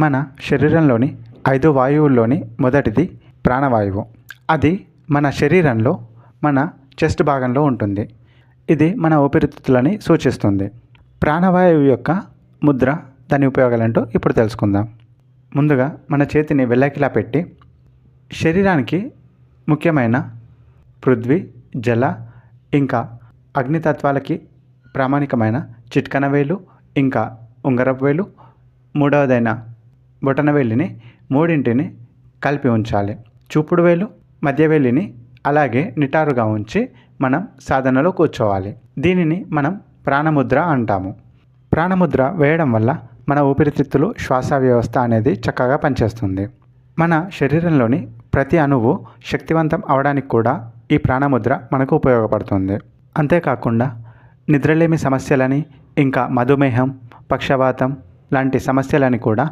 మన శరీరంలోని ఐదు వాయువుల్లోని మొదటిది ప్రాణవాయువు. అది మన శరీరంలో మన చెస్ట్ భాగంలో ఉంటుంది. ఇది మన ఊపిరితిత్తులని సూచిస్తుంది. ప్రాణవాయువు యొక్క ముద్ర దాని ఉపయోగాలంటూ ఇప్పుడు తెలుసుకుందాం. ముందుగా మన చేతిని వెల్లకిలా పెట్టి శరీరానికి ముఖ్యమైన పృథ్వీ జల ఇంకా అగ్నితత్వాలకి ప్రామాణికమైన చిట్కన వేలు ఇంకా ఉంగరపు వేలు మూడవదైన బొటన వేలిని మూడింటిని కలిపి ఉంచాలి. చూపుడు వేలు మధ్య వేలిని అలాగే నిటారుగా ఉంచి మనం సాధనలో కూర్చోవాలి. దీనిని మనం ప్రాణముద్ర అంటాము. ప్రాణముద్ర వేయడం వల్ల మన ఊపిరితిత్తులు శ్వాస వ్యవస్థ అనేది చక్కగా పనిచేస్తుంది. మన శరీరంలోని ప్రతి అణువు శక్తివంతం అవడానికి కూడా ఈ ప్రాణముద్ర మనకు ఉపయోగపడుతుంది. అంతేకాకుండా నిద్రలేమి సమస్యలని ఇంకా మధుమేహం పక్షవాతం లాంటి సమస్యలని కూడా